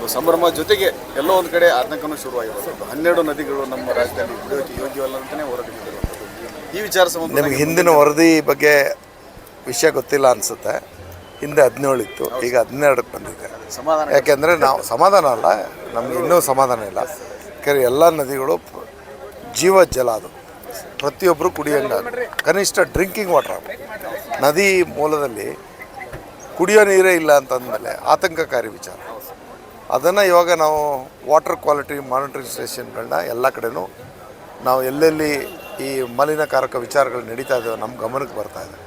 ಒಂದು ಸಂಭ್ರಮ ಜೊತೆಗೆ ಎಲ್ಲೋ ಒಂದು ಕಡೆ ಆತಂಕನೂ ಶುರುವಾಗಿರುವಂಥದ್ದು ಹನ್ನೆರಡು ನದಿಗಳು ನಮ್ಮ ರಾಜ್ಯದಲ್ಲಿ ಕುಡಿಯೋಕೆ ಯೋಗ್ಯವಲ್ಲ ಅಂತಲೇ ಹೊರಟಿರುವಂಥದ್ದು ಈ ವಿಚಾರ ಸಂಬಂಧ ನಿಮಗೆ ಹಿಂದಿನ ವರದಿ ಬಗ್ಗೆ ವಿಷಯ ಗೊತ್ತಿಲ್ಲ ಅನಿಸುತ್ತೆ. ಹಿಂದೆ ಹದಿನೇಳು ಇತ್ತು. ಈಗ ಹದಿನೆರಡಕ್ಕೆ ಬಂದಿದೆ. ಸಮಾಧಾನ ಯಾಕೆಂದರೆ ನಾವು ಸಮಾಧಾನ ಅಲ್ಲ ನಮಗೆ ಇನ್ನೂ ಸಮಾಧಾನ ಇಲ್ಲ. ಯಾಕೆಂದರೆ ಎಲ್ಲ ನದಿಗಳು ಜೀವ ಜಲ ಅದು. ಪ್ರತಿಯೊಬ್ಬರು ಕುಡಿಯೋಂಗ ಕನಿಷ್ಠ ಡ್ರಿಂಕಿಂಗ್ ವಾಟರ್ ನದಿ ಮೂಲದಲ್ಲಿ ಕುಡಿಯೋ ನೀರೇ ಇಲ್ಲ ಅಂತಂದಮೇಲೆ ಆತಂಕಕಾರಿ ವಿಚಾರ. ಅದನ್ನು ಇವಾಗ ನಾವು ವಾಟರ್ ಕ್ವಾಲಿಟಿ ಮಾನಿಟರಿಂಗ್ ಸ್ಟೇಷನ್ಗಳನ್ನ ಎಲ್ಲ ಕಡೆನೂ ನಾವು ಎಲ್ಲೆಲ್ಲಿ ಈ ಮಲಿನಕಾರಕ ವಿಚಾರಗಳು ನಡೀತಾ ಇದ್ದಾವೆ ನಮ್ಮ ಗಮನಕ್ಕೆ ಬರ್ತಾ ಇದೆ.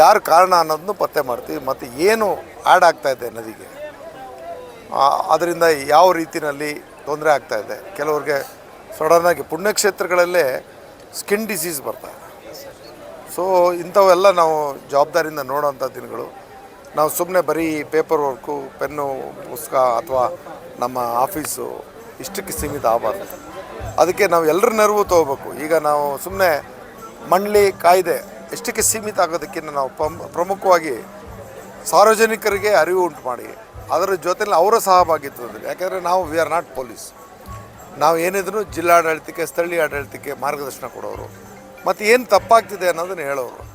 ಯಾರು ಕಾರಣ ಅನ್ನೋದನ್ನು ಪತ್ತೆ ಮಾಡ್ತೀವಿ ಮತ್ತು ಏನು ಆ್ಯಡ್ ಆಗ್ತಾ ಇದೆ ನದಿಗೆ? ಅದರಿಂದ ಯಾವ ರೀತಿಯಲ್ಲಿ ತೊಂದರೆ ಆಗ್ತಾ ಇದೆ? ಕೆಲವ್ರಿಗೆ ಸಡನ್ನಾಗಿ ಪುಣ್ಯಕ್ಷೇತ್ರಗಳಲ್ಲೇ ಸ್ಕಿನ್ ಡಿಸೀಸ್ ಬರ್ತಾ ಇದೆ. ಸೊ ಇಂಥವೆಲ್ಲ ನಾವು ಜವಾಬ್ದಾರಿಯಿಂದ ನೋಡೋವಂಥ ದಿನಗಳು. ನಾವು ಸುಮ್ಮನೆ ಬರೀ ಪೇಪರ್ ವರ್ಕು ಪೆನ್ನು ಪುಸ್ತಕ ಅಥವಾ ನಮ್ಮ ಆಫೀಸು ಇಷ್ಟಕ್ಕೆ ಸೀಮಿತ ಆಗಬಾರ್ದು. ಅದಕ್ಕೆ ನಾವು ಎಲ್ಲರ ನೆರವು ತೊಗೋಬೇಕು. ಈಗ ನಾವು ಸುಮ್ಮನೆ ಮಂಡಳಿ ಕಾಯ್ದೆ ಎಷ್ಟಕ್ಕೆ ಸೀಮಿತ ಆಗೋದಕ್ಕಿಂತ ನಾವು ಪ್ರಮ್- ಪ್ರಮುಖವಾಗಿ ಸಾರ್ವಜನಿಕರಿಗೆ ಅರಿವು ಉಂಟು ಮಾಡಿ. ಅದರ ಜೊತೆಲಿ ಅವರ ಸಹಭಾಗಿತ್ವದಲ್ಲಿ. ಯಾಕೆಂದರೆ ನಾವು ವಿ ಆರ್ ನಾಟ್ ಪೊಲೀಸ್ ನಾವು ಏನಿದ್ರು ಜಿಲ್ಲಾಡಳಿತಕ್ಕೆ, ಸ್ಥಳೀಯ ಆಡಳಿತಕ್ಕೆ ಮಾರ್ಗದರ್ಶನ ಕೊಡೋರು. ಮತ್ತು ಏನು ತಪ್ಪಾಗ್ತಿದೆ ಅನ್ನೋದನ್ನು ಹೇಳೋರು.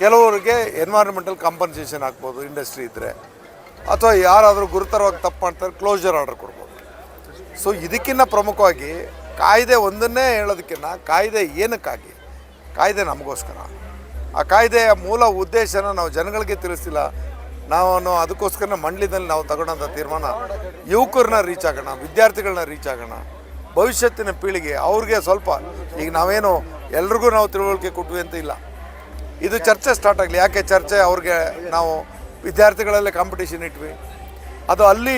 ಕೆಲವರಿಗೆ ಎನ್ವೈರನ್ಮೆಂಟಲ್ ಕಾಂಪನ್ಸೇಷನ್ ಆಗ್ಬೋದು ಇಂಡಸ್ಟ್ರಿ ಇದ್ದರೆ ಅಥವಾ ಯಾರಾದರೂ ಗುರುತರವಾಗಿ ತಪ್ಪು ಮಾಡ್ತಾರೆ ಕ್ಲೋಸರ್ ಆರ್ಡರ್ ಕೊಡ್ಬೋದು. ಸೊ ಇದಕ್ಕಿಂತ ಪ್ರಮುಖವಾಗಿ ಕಾಯ್ದೆ ಒಂದನ್ನೇ ಹೇಳೋದಕ್ಕಿಂತ ಕಾಯ್ದೆ ಏನಕ್ಕಾಗಿ? ಕಾಯ್ದೆ ನಮಗೋಸ್ಕರ. ಆ ಕಾಯ್ದೆಯ ಮೂಲ ಉದ್ದೇಶನ ನಾವು ಜನಗಳಿಗೆ ತಿಳಿಸಿಲ್ಲ ನಾವು ಅದಕ್ಕೋಸ್ಕರ ಮಂಡ್ಯದಲ್ಲಿ ನಾವು ತಗೊಳ್ಳೋಂಥ ತೀರ್ಮಾನ, ಯುವಕರನ್ನ ರೀಚ್ ಆಗೋಣ, ವಿದ್ಯಾರ್ಥಿಗಳನ್ನ ರೀಚ್ ಆಗೋಣ. ಭವಿಷ್ಯತ್ತಿನ ಪೀಳಿಗೆ ಅವ್ರಿಗೆ ಸ್ವಲ್ಪ, ಈಗ ನಾವೇನು ಎಲ್ರಿಗೂ ನಾವು ತಿಳುವಳಿಕೆ ಕೊಟ್ವಿ ಅಂತ ಇಲ್ಲ. ಇದು ಚರ್ಚೆ ಸ್ಟಾರ್ಟ್ ಆಗಲಿ. ಯಾಕೆ ಚರ್ಚೆ? ಅವ್ರಿಗೆ ನಾವು ವಿದ್ಯಾರ್ಥಿಗಳಲ್ಲೇ ಕಾಂಪಿಟೇಷನ್ ಇಟ್ವಿ. ಅದು ಅಲ್ಲಿ,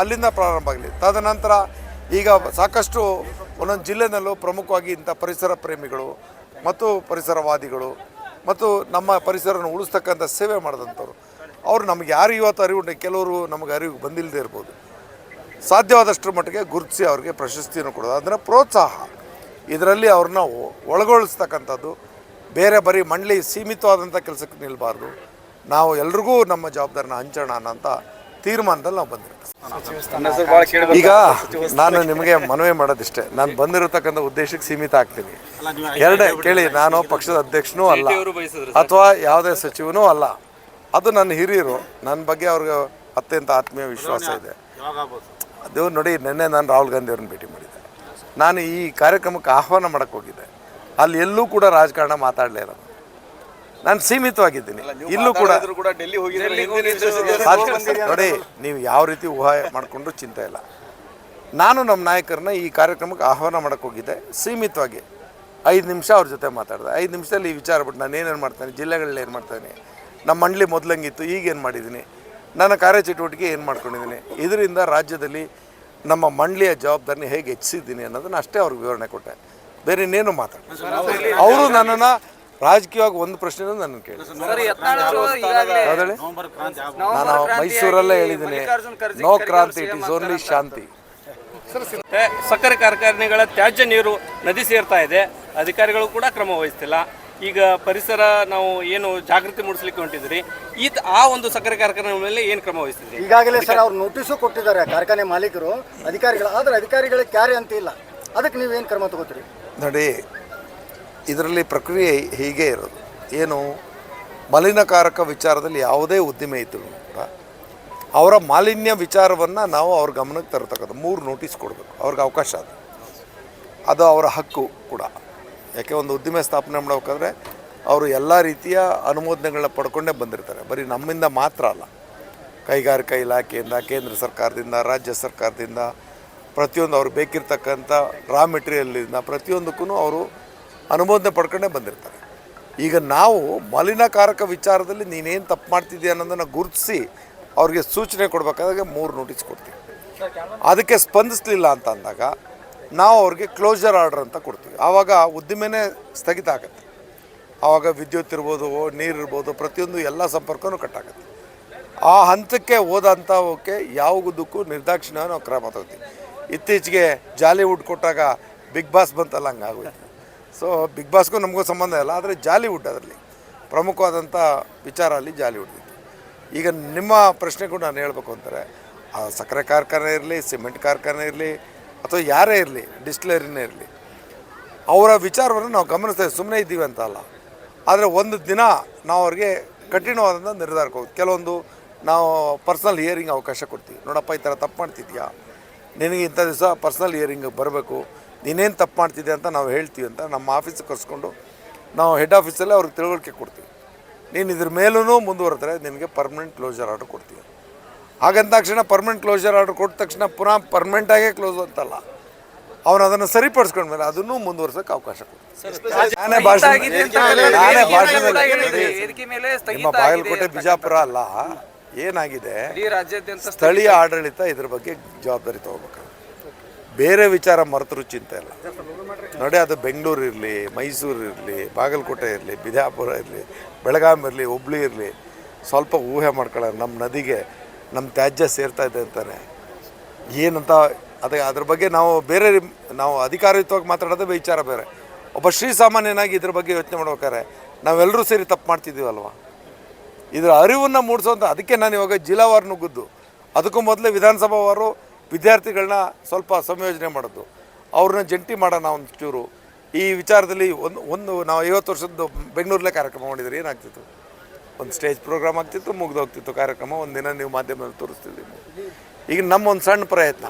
ಅಲ್ಲಿಂದ ಪ್ರಾರಂಭ ಆಗಲಿ. ತದನಂತರ ಈಗ ಸಾಕಷ್ಟು ಒಂದೊಂದು ಜಿಲ್ಲೆನಲ್ಲೂ ಪ್ರಮುಖವಾಗಿ ಇಂಥ ಪರಿಸರ ಪ್ರೇಮಿಗಳು ಮತ್ತು ಪರಿಸರವಾದಿಗಳು ಮತ್ತು ನಮ್ಮ ಪರಿಸರನ ಉಳಿಸ್ತಕ್ಕಂಥ ಸೇವೆ ಮಾಡಿದಂಥವ್ರು. ಅವರು ನಮ್ಗೆ ಯಾರು ಇವತ್ತು ಅರಿವು ಕೆಲವರು ನಮಗೆ ಅರಿವು ಬಂದಿಲ್ಲದೆ ಇರ್ಬೋದು. ಸಾಧ್ಯವಾದಷ್ಟರ ಮಟ್ಟಿಗೆ ಗುರುತಿಸಿ ಅವ್ರಿಗೆ ಪ್ರಶಸ್ತಿಯನ್ನು ಕೊಡೋದು. ಅಂದರೆ ಪ್ರೋತ್ಸಾಹ. ಇದರಲ್ಲಿ ಅವ್ರನ್ನ ಒಳಗೊಳಿಸ್ತಕ್ಕಂಥದ್ದು ಬೇರೆ ಬರೀ ಮಂಡಳಿ ಸೀಮಿತವಾದಂಥ ಕೆಲಸಕ್ಕೆ ನಿಲ್ಲಬಾರ್ದು ನಾವು ಎಲ್ರಿಗೂ ನಮ್ಮ ಜವಾಬ್ದಾರಿನ ಹಂಚೋಣ ಅಂತ ತೀರ್ಮಾನದಲ್ಲಿ ನಾವು ಬಂದಿರ್ತೀವಿ. ಈಗ ನಾನು ನಿಮಗೆ ಮನವಿ ಮಾಡೋದಿಷ್ಟೇ. ನಾನು ಬಂದಿರತಕ್ಕಂಥ ಉದ್ದೇಶಕ್ಕೆ ಸೀಮಿತ ಆಗ್ತೀನಿ. ಎರಡೇ ಕೇಳಿ ನಾನು ಪಕ್ಷದ ಅಧ್ಯಕ್ಷನೂ ಅಲ್ಲ. ಅಥವಾ ಯಾವುದೇ ಸಚಿವನೂ ಅಲ್ಲ. ಅದು ನನ್ನ ಹಿರಿಯರು. ನನ್ನ ಬಗ್ಗೆ ಅವ್ರಿಗೆ ಅತ್ಯಂತ ಆತ್ಮೀಯ ವಿಶ್ವಾಸ ಇದೆ. ಅದು ನೋಡಿ ನಿನ್ನೆ ನಾನು ರಾಹುಲ್ ಗಾಂಧಿ ಅವ್ರನ್ನ ಭೇಟಿ ಮಾಡಿದ್ದೆ. ನಾನು ಈ ಕಾರ್ಯಕ್ರಮಕ್ಕೆ ಆಹ್ವಾನ ಮಾಡಕ್ಕೆ ಹೋಗಿದ್ದೆ. ಅಲ್ಲಿ ಎಲ್ಲೂ ಕೂಡ ರಾಜಕಾರಣ ಮಾತಾಡಲೇ ಇಲ್ಲ ನಾನು ಸೀಮಿತವಾಗಿದ್ದೀನಿ. ಇಲ್ಲೂ ಕೂಡ ನೋಡಿ ನೀವು ಯಾವ ರೀತಿ ಊಹೆ ಮಾಡಿಕೊಂಡ್ರು ಚಿಂತೆ ಇಲ್ಲ. ನಾನು ನಮ್ಮ ನಾಯಕರನ್ನ ಈ ಕಾರ್ಯಕ್ರಮಕ್ಕೆ ಆಹ್ವಾನ ಮಾಡಕ್ಕೆ ಹೋಗಿದ್ದೆ. ಸೀಮಿತವಾಗಿ. ಐದು ನಿಮಿಷ ಅವ್ರ ಜೊತೆ ಮಾತಾಡಿದೆ. ಐದು ನಿಮಿಷದಲ್ಲಿ ಈ ವಿಚಾರ ಬಿಟ್ಟು ನಾನು ಏನೇನು ಮಾಡ್ತೇನೆ ಜಿಲ್ಲೆಗಳಲ್ಲಿ ಏನು ಮಾಡ್ತೇನೆ ನಮ್ಮ ಮಂಡಳಿ ಮೊದಲಂಗಿತ್ತು ಈಗ ಏನು ಮಾಡಿದ್ದೀನಿ ನನ್ನ ಕಾರ್ಯಚಟುವಟಿಕೆ ಏನು ಮಾಡ್ಕೊಂಡಿದ್ದೀನಿ ಇದರಿಂದ ರಾಜ್ಯದಲ್ಲಿ ನಮ್ಮ ಮಂಡಳಿಯ ಜವಾಬ್ದಾರಿನ ಹೇಗೆ ಹೆಚ್ಚಿಸಿದ್ದೀನಿ ಅನ್ನೋದನ್ನು ಅಷ್ಟೇ ಅವ್ರಿಗೆ ವಿವರಣೆ ಕೊಟ್ಟೆ. ಬೇರೆ ಇನ್ನೇನು ಮಾತಾಡ ಅವರು ನನ್ನನ್ನು ರಾಜಕೀಯವಾಗಿ ಒಂದು ಪ್ರಶ್ನೆ ನನ್ನ ಕೇಳಿ. ನಾನು ಮೈಸೂರಲ್ಲೇ ಹೇಳಿದ್ದೀನಿ. ನೋ ಕ್ರಾಂತಿ ಇಟ್ ಇಸ್ ಓನ್ಲಿ ಶಾಂತಿ. ಸಕ್ಕರೆ ಕಾರ್ಖಾನೆಗಳ ತ್ಯಾಜ್ಯ ನೀರು ನದಿ ಸೇರ್ತಾ ಇದೆ. ಅಧಿಕಾರಿಗಳು ಕೂಡ ಕ್ರಮ ವಹಿಸ್ತಿಲ್ಲ. ಈಗ ಪರಿಸರ ನಾವು ಏನು ಜಾಗೃತಿ ಮೂಡಿಸ್ಲಿಕ್ಕೆ ಹೊಂಟಿದ್ರಿ. ಈ ತ- ಆ ಒಂದು ಸಕ್ಕರೆ ಕಾರ್ಖಾನೆ ಮೇಲೆ ಏನು ಕ್ರಮ ವಹಿಸ್ತಿದ್ರಿ? ಈಗಾಗಲೇ ಸರ್ ಅವ್ರು ನೋಟಿಸು ಕೊಟ್ಟಿದ್ದಾರೆ ಕಾರ್ಖಾನೆ ಮಾಲೀಕರು ಅಧಿಕಾರಿಗಳು. ಆದ್ರೆ ಅಧಿಕಾರಿಗಳಿಗೆ ಕ್ಯಾರೆ ಅಂತ ಇಲ್ಲ. ಅದಕ್ಕೆ ನೀವೇನು ಕ್ರಮ ತಗೋತೀರಿ? ನೋಡಿ, ಇದರಲ್ಲಿ ಪ್ರಕ್ರಿಯೆ ಹೀಗೆ ಇರೋದು. ಏನು, ಮಲಿನಕಾರಕ ವಿಚಾರದಲ್ಲಿ ಯಾವುದೇ ಉದ್ದಿಮೆ ಇದ್ದರೂ ಕೂಡ ಅವರ ಮಾಲಿನ್ಯ ವಿಚಾರವನ್ನು ನಾವು ಅವ್ರ ಗಮನಕ್ಕೆ ತರತಕ್ಕಂಥ ಮೂರು ನೋಟಿಸ್ ಕೊಡಬೇಕು. ಅವ್ರಿಗೆ ಅವಕಾಶ ಅದು. ಅದು ಅವರ ಹಕ್ಕು ಕೂಡ. ಯಾಕೆ ಒಂದು ಉದ್ದಿಮೆ ಸ್ಥಾಪನೆ ಮಾಡಬೇಕಾದ್ರೆ ಅವರು ಎಲ್ಲ ರೀತಿಯ ಅನುಮೋದನೆಗಳನ್ನ ಪಡ್ಕೊಂಡೇ ಬಂದಿರ್ತಾರೆ. ಬರೀ ನಮ್ಮಿಂದ ಮಾತ್ರ ಅಲ್ಲ. ಕೈಗಾರಿಕಾ ಇಲಾಖೆಯಿಂದ, ಕೇಂದ್ರ ಸರ್ಕಾರದಿಂದ, ರಾಜ್ಯ ಸರ್ಕಾರದಿಂದ ಪ್ರತಿಯೊಂದು ಅವ್ರಿಗೆ ಬೇಕಿರ್ತಕ್ಕಂಥ ರಾ ಮೆಟೀರಿಯಲ್ನ ಪ್ರತಿಯೊಂದಕ್ಕೂ ಅವರು ಅನುಮೋದನೆ ಪಡ್ಕೊಂಡೇ ಬಂದಿರ್ತಾರೆ. ಈಗ ನಾವು ಮಲಿನಕಾರಕ ವಿಚಾರದಲ್ಲಿ ನೀನೇನು ತಪ್ಪು ಮಾಡ್ತಿದ್ದೀಯ ಅನ್ನೋದನ್ನು ಗುರುತಿಸಿ ಅವ್ರಿಗೆ ಸೂಚನೆ ಕೊಡಬೇಕಾದಾಗ ಮೂರು ನೋಟಿಸ್ ಕೊಡ್ತೀವಿ. ಅದಕ್ಕೆ ಸ್ಪಂದಿಸಲಿಲ್ಲ ಅಂತ ಅಂದಾಗ ನಾವು ಅವ್ರಿಗೆ ಕ್ಲೋಸರ್ ಆರ್ಡರ್ ಅಂತ ಕೊಡ್ತೀವಿ. ಆವಾಗ ಉದ್ದಿಮೆನೇ ಸ್ಥಗಿತ ಆಗುತ್ತೆ. ಆವಾಗ ವಿದ್ಯುತ್ ಇರ್ಬೋದು, ನೀರು ಇರ್ಬೋದು, ಪ್ರತಿಯೊಂದು ಎಲ್ಲ ಸಂಪರ್ಕವೂ ಕಟ್ಟಾಗುತ್ತೆ ಆ ಹಂತಕ್ಕೆ ಹೋದಂಥವಕ್ಕೆ ಯಾವುದಕ್ಕೂ ನಿರ್ದಾಕ್ಷಿಣ್ಯ ನಾವು ಕ್ರಮ ತಗೋತೀವಿ. ಇತ್ತೀಚೆಗೆ ಜಾಲಿವುಡ್ ಕೊಟ್ಟಾಗ ಬಿಗ್ ಬಾಸ್ ಬಂತಲ್ಲ, ಹಂಗಾಗೋಯ್ತು. ಸೊ ಬಿಗ್ ಬಾಸ್ಗೂ ನಮಗೂ ಸಂಬಂಧ ಇಲ್ಲ, ಆದರೆ ಜಾಲಿವುಡ್ ಅದರಲ್ಲಿ. ಪ್ರಮುಖವಾದಂಥ ವಿಚಾರ ಅಲ್ಲಿ ಜಾಲಿವುಡ್ ಇತ್ತು. ಈಗ ನಿಮ್ಮ ಪ್ರಶ್ನೆಗೂ ನಾನು ಹೇಳಬೇಕು ಅಂತಾರೆ ಆ ಸಕ್ಕರೆ ಕಾರ್ಖಾನೆ ಇರಲಿ, ಸಿಮೆಂಟ್ ಕಾರ್ಖಾನೆ ಇರಲಿ, ಅಥವಾ ಯಾರೇ ಇರಲಿ, ಡಿಸ್ಟಿಲರಿನೇ ಇರಲಿ, ಅವರ ವಿಚಾರವನ್ನು ನಾವು ಗಮನಿಸ್ತೇವೆ ಸುಮ್ಮನೆ ಇದ್ದೀವಿ ಅಂತ ಅಲ್ಲ. ಆದರೆ ಒಂದು ದಿನ ನಾವು ಅವ್ರಿಗೆ ಕಠಿಣವಾದಂಥ ನಿರ್ಧಾರಕ್ಕೆ ಹೋಗ್ತೀವಿ. ಕೆಲವೊಂದು ನಾವು ಪರ್ಸ್ನಲ್ ಹಿಯರಿಂಗ್ ಅವಕಾಶ ಕೊಡ್ತೀವಿ. ನೋಡಪ್ಪ, ಈ ಥರ ತಪ್ಪು ಮಾಡ್ತಿದ್ಯಾ? ನಿನಗೆ ಇಂಥ ದಿವಸ ಪರ್ಸ್ನಲ್ ಇಯರಿಂಗ್ ಬರಬೇಕು. ನೀನೇನು ತಪ್ಪು ಮಾಡ್ತಿದ್ದೆ ಅಂತ ನಾವು ಹೇಳ್ತೀವಿ ಅಂತ ನಮ್ಮ ಆಫೀಸಿಗೆ ಕರ್ಸ್ಕೊಂಡು ನಾವು ಹೆಡ್ ಆಫೀಸಲ್ಲೇ ಅವ್ರಿಗೆ ತಿಳುವಳಿಕೆ ಕೊಡ್ತೀವಿ. ನೀನು ಇದ್ರ ಮೇಲೂ ಮುಂದುವರೆದ್ರೆ ನಿನಗೆ ಪರ್ಮನೆಂಟ್ ಕ್ಲೋಸರ್ ಆರ್ಡರ್ ಕೊಡ್ತೀವಿ. ಹಾಗಂದ ತಕ್ಷಣ ಪರ್ಮನೆಂಟ್ ಕ್ಲೋಸರ್ ಆರ್ಡರ್ ಕೊಟ್ಟ ತಕ್ಷಣ ಪುನಃ ಪರ್ಮನೆಂಟಾಗೇ ಕ್ಲೋಸ್ ಅಂತಲ್ಲ. ಅವನು ಅದನ್ನು ಸರಿಪಡಿಸ್ಕೊಂಡ್ಮೇಲೆ ಅದನ್ನು ಮುಂದುವರ್ಸೋಕೆ ಅವಕಾಶ ಕೊಡ್ತೀವಿ. ನಾನೇ ಭಾಷಣ ನಾನೇ ಭಾಷಣದಲ್ಲಿ ನಿಮ್ಮ ಬಾಗಲಕೋಟೆ ಬಿಜಾಪುರ ಅಲ್ಲ. ಏನಾಗಿದೆ? ರಾಜ್ಯಾದ್ಯಂತ ಸ್ಥಳೀಯ ಆಡಳಿತ ಇದ್ರ ಬಗ್ಗೆ ಜವಾಬ್ದಾರಿ ತಗೋಬೇಕು. ಬೇರೆ ವಿಚಾರ ಮರೆತರು ಚಿಂತೆ ಇಲ್ಲ. ನೋಡಿ ಅದು ಬೆಂಗಳೂರು ಇರಲಿ ಮೈಸೂರು ಇರಲಿ ಬಾಗಲಕೋಟೆ ಇರಲಿ ಬಿಜಾಪುರ ಇರಲಿ ಬೆಳಗಾಂ ಇರಲಿ ಹುಬ್ಳಿ ಇರಲಿ ಸ್ವಲ್ಪ ಊಹೆ ಮಾಡ್ಕೊಳ್ಳೋಣ. ನಮ್ಮ ನದಿಗೆ ನಮ್ಮ ತ್ಯಾಜ್ಯ ಸೇರ್ತಾ ಇದೆ ಅಂತಾನೆ. ಏನಂತ ಅದೇ ಅದ್ರ ಬಗ್ಗೆ ನಾವು ಬೇರೆ ನಾವು ಅಧಿಕಾರಯುತವಾಗಿ ಮಾತಾಡೋದೇ ವಿಚಾರ ಬೇರೆ. ಒಬ್ಬ ಶ್ರೀಸಾಮಾನ್ಯನಾಗಿ ಇದ್ರ ಬಗ್ಗೆ ಯೋಚನೆ ಮಾಡ್ಬೇಕಾರೆ ನಾವೆಲ್ಲರೂ ಸೇರಿ ತಪ್ಪು ಮಾಡ್ತಿದ್ದೀವಲ್ವ? ಇದರ ಅರಿವನ್ನು ಮೂಡಿಸೋಂಥ ಅದಕ್ಕೆ ನಾನು ಇವಾಗ ಜಿಲ್ಲಾವಾರು ನುಗ್ಗಿದ್ದು ಅದಕ್ಕೂ ಮೊದಲೇ ವಿಧಾನಸಭಾವಾರು ವಿದ್ಯಾರ್ಥಿಗಳನ್ನ ಸ್ವಲ್ಪ ಸಂಯೋಜನೆ ಮಾಡೋದು. ಅವ್ರನ್ನ ಜಂಟಿ ಮಾಡೋಣ ಒಂಚೂರು ಚೂರು. ಈ ವಿಚಾರದಲ್ಲಿ ಒಂದು ಒಂದು ನಾವು ಐವತ್ತು ವರ್ಷದ್ದು ಬೆಂಗಳೂರಲ್ಲೇ ಕಾರ್ಯಕ್ರಮ ಮಾಡಿದ್ರೆ ಏನಾಗ್ತಿತ್ತು? ಒಂದು ಸ್ಟೇಜ್ ಪ್ರೋಗ್ರಾಮ್ ಆಗ್ತಿತ್ತು ಮುಗ್ದೋಗ್ತಿತ್ತು ಕಾರ್ಯಕ್ರಮ. ಒಂದಿನ ನೀವು ಮಾಧ್ಯಮದಲ್ಲಿ ತೋರಿಸ್ತಿದ್ದೀವಿ ಈಗ ನಮ್ಮ ಒಂದು ಸಣ್ಣ ಪ್ರಯತ್ನ.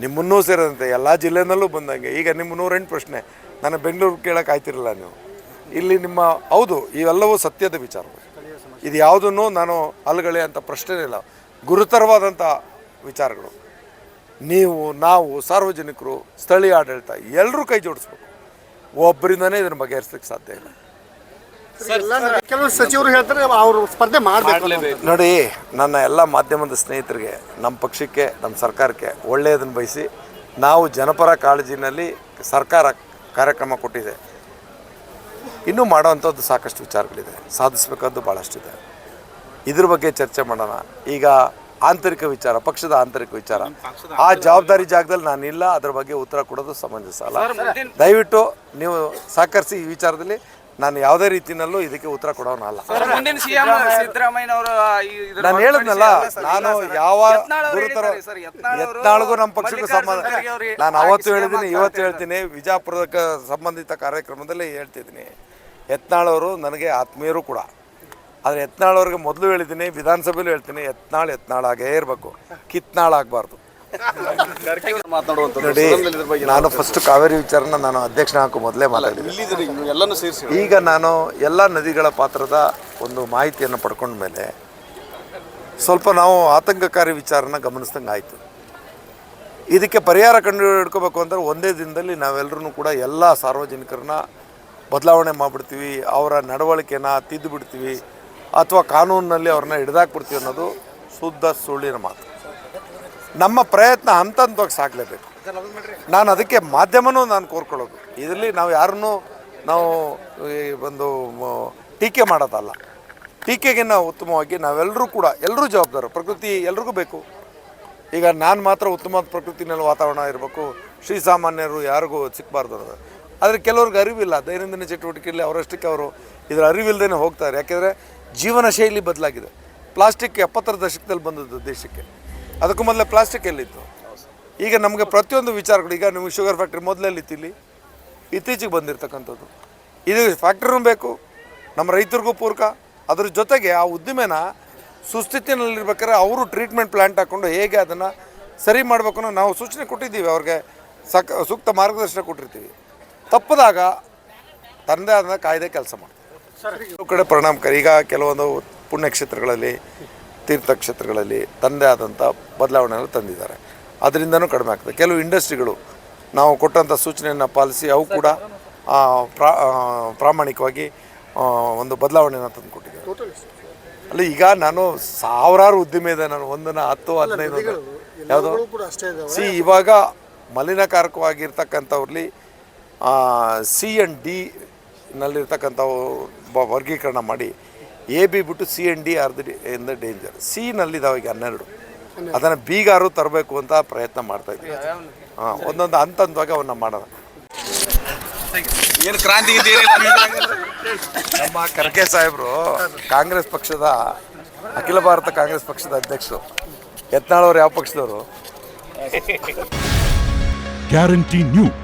ನಿಮ್ಮನ್ನೂ ಸೇರಿದಂತೆ ಎಲ್ಲ ಜಿಲ್ಲೆನಲ್ಲೂ ಬಂದಂಗೆ. ಈಗ ನಿಮ್ಮ ನೂರೆಂಟು ಪ್ರಶ್ನೆ. ನಾನು ಬೆಂಗಳೂರು ಕೇಳೋಕೆ ಆಯ್ತಿರಲಿಲ್ಲ ನೀವು. ಇಲ್ಲಿ ನಿಮ್ಮ, ಹೌದು, ಇವೆಲ್ಲವೂ ಸತ್ಯದ ವಿಚಾರಗಳು. ಇದು ಯಾವುದನ್ನು ನಾನು ಅಲ್ಗಳೆ ಅಂತ ಪ್ರಶ್ನೆ ಇಲ್ಲ. ಗುರುತರವಾದಂಥ ವಿಚಾರಗಳು. ನೀವು ನಾವು ಸಾರ್ವಜನಿಕರು ಸ್ಥಳೀಯ ಆಡಳಿತ ಎಲ್ಲರೂ ಕೈ ಜೋಡಿಸ್ಬೇಕು. ಒಬ್ಬರಿಂದನೇ ಇದನ್ನು ಬಗೆಹರಿಸಲಿಕ್ಕೆ ಸಾಧ್ಯ ಇಲ್ಲ. ಕೆಲವು ಸಚಿವರು ಹೇಳ್ತಾರೆ ಅವರು ಸ್ಪರ್ಧೆ ಮಾಡಬೇಕು ನೋಡಿ ನನ್ನ ಎಲ್ಲ ಮಾಧ್ಯಮದ ಸ್ನೇಹಿತರಿಗೆ ನಮ್ಮ ಪಕ್ಷಕ್ಕೆ ನಮ್ಮ ಸರ್ಕಾರಕ್ಕೆ ಒಳ್ಳೆಯದನ್ನು ಬಯಸಿ ನಾವು ಜನಪರ ಕಾಳಜಿನಲ್ಲಿ ಸರ್ಕಾರ ಕಾರ್ಯಕ್ರಮ ಕೊಟ್ಟಿದೆ. ಇನ್ನೂ ಮಾಡೋವಂಥದ್ದು ಸಾಕಷ್ಟು ವಿಚಾರಗಳಿದೆ. ಸಾಧಿಸಬೇಕಾದ್ದು ಭಾಳಷ್ಟಿದೆ ಇದ್ರ ಬಗ್ಗೆ ಚರ್ಚೆ ಮಾಡೋಣ. ಈಗ ಆಂತರಿಕ ವಿಚಾರ ಪಕ್ಷದ ಆಂತರಿಕ ವಿಚಾರ. ಆ ಜವಾಬ್ದಾರಿ ಜಾಗದಲ್ಲಿ ನಾನಿಲ್ಲ. ಅದ್ರ ಬಗ್ಗೆ ಉತ್ತರ ಕೊಡೋದು ಸಮಂಜಸ ಅಲ್ಲ. ದಯವಿಟ್ಟು ನೀವು ಸಹಕರಿಸಿ ಈ ವಿಚಾರದಲ್ಲಿ. ನಾನು ಯಾವುದೇ ರೀತಿಯಲ್ಲೂ ಇದಕ್ಕೆ ಉತ್ತರ ಕೊಡೋನಲ್ಲ ನಾನು ಹೇಳಿದ್ನಲ್ಲ ನಾನು ಯಾವ ಗುರುತರ ಯತ್ನಾಳ್ಗೂ ನಮ್ಮ ಪಕ್ಷಕ್ಕೆ ಸಂಬಂಧ ನಾನು ಅವತ್ತು ಹೇಳಿದ್ದೀನಿ ಇವತ್ತು ಹೇಳ್ತೀನಿ ವಿಜಾಪುರಕ್ಕೆ ಸಂಬಂಧಿತ ಕಾರ್ಯಕ್ರಮದಲ್ಲಿ ಹೇಳ್ತಿದ್ದೀನಿ. ಯತ್ನಾಳವರು ನನಗೆ ಆತ್ಮೀಯರು ಕೂಡ. ಆದರೆ ಯತ್ನಾಳವ್ರಿಗೆ ಮೊದಲು ಹೇಳಿದ್ದೀನಿ ವಿಧಾನಸಭೆಯಲ್ಲೂ ಹೇಳ್ತೀನಿ ಯತ್ನಾಳ್ ಯತ್ನಾಳಾಗೇ ಇರಬೇಕು. ಕಿತ್ನಾಳ್ ಆಗಬಾರ್ದು. ನೋಡಿ ನಾನು ಫಸ್ಟ್ ಕಾವೇರಿ ವಿಚಾರನ ನಾನು ಅಧ್ಯಕ್ಷನ ಹಾಕು ಮೊದಲೇ ಮಾತಾಡಿದ್ದೀನಿ. ಇಲ್ಲಿದ್ರೆ ಎಲ್ಲನೂ ಸೇರಿಸಿ ಈಗ ನಾನು ಎಲ್ಲ ನದಿಗಳ ಪಾತ್ರದ ಒಂದು ಮಾಹಿತಿಯನ್ನು ಪಡ್ಕೊಂಡ ಮೇಲೆ ಸ್ವಲ್ಪ ನಾವು ಆತಂಕಕಾರಿ ವಿಚಾರನ ಗಮನಿಸ್ದಂಗೆ ಆಯಿತು. ಇದಕ್ಕೆ ಪರಿಹಾರ ಕಂಡು ಹಿಡ್ಕೋಬೇಕು ಅಂದರೆ ಒಂದೇ ದಿನದಲ್ಲಿ ನಾವೆಲ್ಲರೂ ಕೂಡ ಎಲ್ಲ ಸಾರ್ವಜನಿಕರನ್ನ ಬದಲಾವಣೆ ಮಾಡಿಬಿಡ್ತೀವಿ, ಅವರ ನಡವಳಿಕೆನ ತಿದ್ದು ಬಿಡ್ತೀವಿ ಅಥವಾ ಕಾನೂನಿನಲ್ಲಿ ಅವ್ರನ್ನ ಹಿಡ್ದಾಕ್ಬಿಡ್ತೀವಿ ಅನ್ನೋದು ಶುದ್ಧ ಸುಳ್ಳಿನ ಮಾತು. ನಮ್ಮ ಪ್ರಯತ್ನ ಹಂತ ಹಂತವಾಗಿ ಸಾಗಲೇಬೇಕು ನಾನು ಅದಕ್ಕೆ ಮಾಧ್ಯಮನೂ ನಾನು ಕೋರ್ಕೊಳ್ಳೋದು. ಇದರಲ್ಲಿ ನಾವು ಯಾರನ್ನೂ ನಾವು ಈ ಒಂದು ಟೀಕೆ ಮಾಡೋದಲ್ಲ. ಟೀಕೆಗಿನ್ನ ಉತ್ತಮವಾಗಿ ನಾವೆಲ್ಲರೂ ಕೂಡ ಎಲ್ಲರೂ ಜವಾಬ್ದಾರ, ಪ್ರಕೃತಿ ಎಲ್ರಿಗೂ ಬೇಕು. ಈಗ ನಾನು ಮಾತ್ರ ಉತ್ತಮವಾದ ಪ್ರಕೃತಿನಲ್ಲಿ ವಾತಾವರಣ ಇರಬೇಕು. ಶ್ರೀಸಾಮಾನ್ಯರು ಯಾರಿಗೂ ಸಿಕ್ಕಬಾರ್ದು ಅನ್ನೋದು. ಆದರೆ ಕೆಲವ್ರಿಗೆ ಅರಿವಿಲ್ಲ. ದೈನಂದಿನ ಚಟುವಟಿಕೆಯಲ್ಲಿ ಅವರಷ್ಟಕ್ಕೆ ಅವರು ಇದರ ಅರಿವಿಲ್ಲದೇ ಹೋಗ್ತಾರೆ. ಯಾಕೆಂದರೆ ಜೀವನ ಶೈಲಿ ಬದಲಾಗಿದೆ. ಪ್ಲಾಸ್ಟಿಕ್ ಎಪ್ಪತ್ತರ ದಶಕದಲ್ಲಿ ಬಂದದ್ದು ದೇಶಕ್ಕೆ. ಅದಕ್ಕೂ ಮೊದಲೇ ಪ್ಲಾಸ್ಟಿಕ್ ಎಲ್ಲಿತ್ತು? ಈಗ ನಮಗೆ ಪ್ರತಿಯೊಂದು ವಿಚಾರಗಳು, ಈಗ ನಿಮಗೆ ಶುಗರ್ ಫ್ಯಾಕ್ಟ್ರಿ ಮೊದಲೆಲ್ಲಿತ್ತು ಇಲ್ಲಿ ಇತ್ತೀಚೆಗೆ ಬಂದಿರತಕ್ಕಂಥದ್ದು. ಇದು ಫ್ಯಾಕ್ಟ್ರಿನೂ ಬೇಕು, ನಮ್ಮ ರೈತರಿಗೂ ಪೂರಕ. ಅದ್ರ ಜೊತೆಗೆ ಆ ಉದ್ದಿಮೆನ ಸುಸ್ಥಿತಿನಲ್ಲಿರ್ಬೇಕಾದ್ರೆ ಅವರು ಟ್ರೀಟ್ಮೆಂಟ್ ಪ್ಲ್ಯಾಂಟ್ ಹಾಕ್ಕೊಂಡು ಹೇಗೆ ಅದನ್ನು ಸರಿ ಮಾಡಬೇಕು ನಾವು ಸೂಚನೆ ಕೊಟ್ಟಿದ್ದೀವಿ. ಅವ್ರಿಗೆ ಸಕ್, ಸೂಕ್ತ ಮಾರ್ಗದರ್ಶನ ಕೊಟ್ಟಿರ್ತೀವಿ. ತಪ್ಪದಾಗ ತಂದೆ ಆದ ಕಾಯ್ದೆ ಕೆಲಸ ಮಾಡ್ತಾರೆ. ಕೆಲವು ಕಡೆ ಪರಿಣಾಮಕಾರಿ ಈಗ ಕೆಲವೊಂದು ಪುಣ್ಯಕ್ಷೇತ್ರಗಳಲ್ಲಿ ತೀರ್ಥಕ್ಷೇತ್ರಗಳಲ್ಲಿ ತಂದೆ ಆದಂಥ ಬದಲಾವಣೆಯನ್ನು ತಂದಿದ್ದಾರೆ. ಅದರಿಂದನೂ ಕಡಿಮೆ ಆಗ್ತದೆ. ಕೆಲವು ಇಂಡಸ್ಟ್ರಿಗಳು ನಾವು ಕೊಟ್ಟಂಥ ಸೂಚನೆಯನ್ನು ಪಾಲಿಸಿ ಅವು ಕೂಡ ಪ್ರಾಮಾಣಿಕವಾಗಿ ಒಂದು ಬದಲಾವಣೆಯನ್ನು ತಂದುಕೊಟ್ಟಿದ್ದಾರೆ. ಅಲ್ಲಿ ಈಗ ನಾನು ಸಾವಿರಾರು ಉದ್ದಿಮೆ ಇದೆ. ನಾನು ಒಂದನ್ನು ಹತ್ತು ಹದಿನೈದು ಯಾವುದು ಸಿ ಇವಾಗ ಮಲಿನಕಾರಕವಾಗಿರ್ತಕ್ಕಂಥವ್ರಲ್ಲಿ ಸಿ ಎನ್ ಡಿ ನಲ್ಲಿರ್ತಕ್ಕಂಥ ಬ- ವರ್ಗೀಕರಣ ಮಾಡಿ ಎ ಬಿ ಬಿಟ್ಟು C N D are the in the danger C ನಲ್ಲಿದ್ದಾವೆ ಈಗ ಹನ್ನೆರಡು. ಅದನ್ನು ಬೀಗಾರು ತರಬೇಕು ಅಂತ ಪ್ರಯತ್ನ ಮಾಡ್ತಾ ಇದ್ದೀವಿ. ಹಾಂ ಒಂದೊಂದು ಹಂತ ಹಂತವಾಗಿ ಅವನ್ನ ಮಾಡೋಣ. ಏನು ಕ್ರಾಂತಿ ನಮ್ಮ ಖರ್ಗೆ ಸಾಹೇಬರು ಕಾಂಗ್ರೆಸ್ ಪಕ್ಷದ ಅಖಿಲ ಭಾರತ ಕಾಂಗ್ರೆಸ್ ಪಕ್ಷದ ಅಧ್ಯಕ್ಷರು. ಯತ್ನಾಳವ್ರು ಯಾವ ಪಕ್ಷದವರು? Guarantee news